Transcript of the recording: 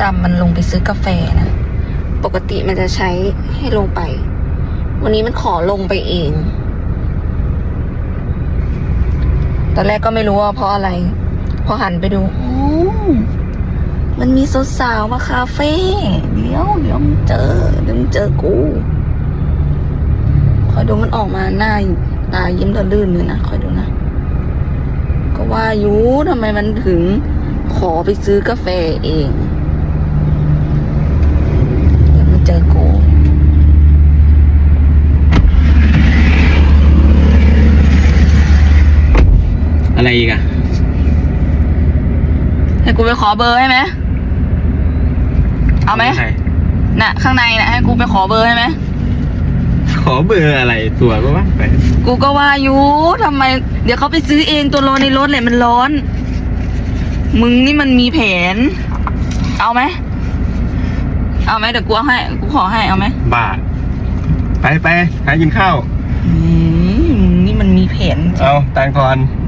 ตามมันลงไปซื้อกาแฟนะ ปกติมันจะใช้ให้ลงไป วันนี้มันขอลงไปเอง ตอนแรกก็ไม่รู้ว่าเพราะอะไร พอหันไปดูโอ้มันมีสาวๆมาคาเฟ่เดี๋ยวเดี๋ยวมึงเจอเดี๋ยวมึงเจอกูคอยดูมันออกมาหน้าตายิ้มระลื่นเลยนะคอยดูนะ ก็ว่ายูทำไมมันถึงขอไปซื้อกาแฟเอง เดี๋ยวมันเจอกู อะไรอีกอะให้กูไปขอเบอร์ให้ไหมเอาไหมใครน่ะ ข้างในน่ะให้กูไปขอเบอร์ให้ไหมขอเบอร์อะไรตัวก็ว่าไปกูก็ว่าอยู่ทำไม เดี๋ยวเขาไปซื้อเองตัวรอในรถเลยมันร้อน มึงนี่มันมีแผน เอาไหมเอาไหมเดี๋ยวกูเอาให้กูขอให้เอาไหมบ้าไปไปหากินข้าวอืมมึงนี่มันมีแผนจริงเอาตังค์ก่อนม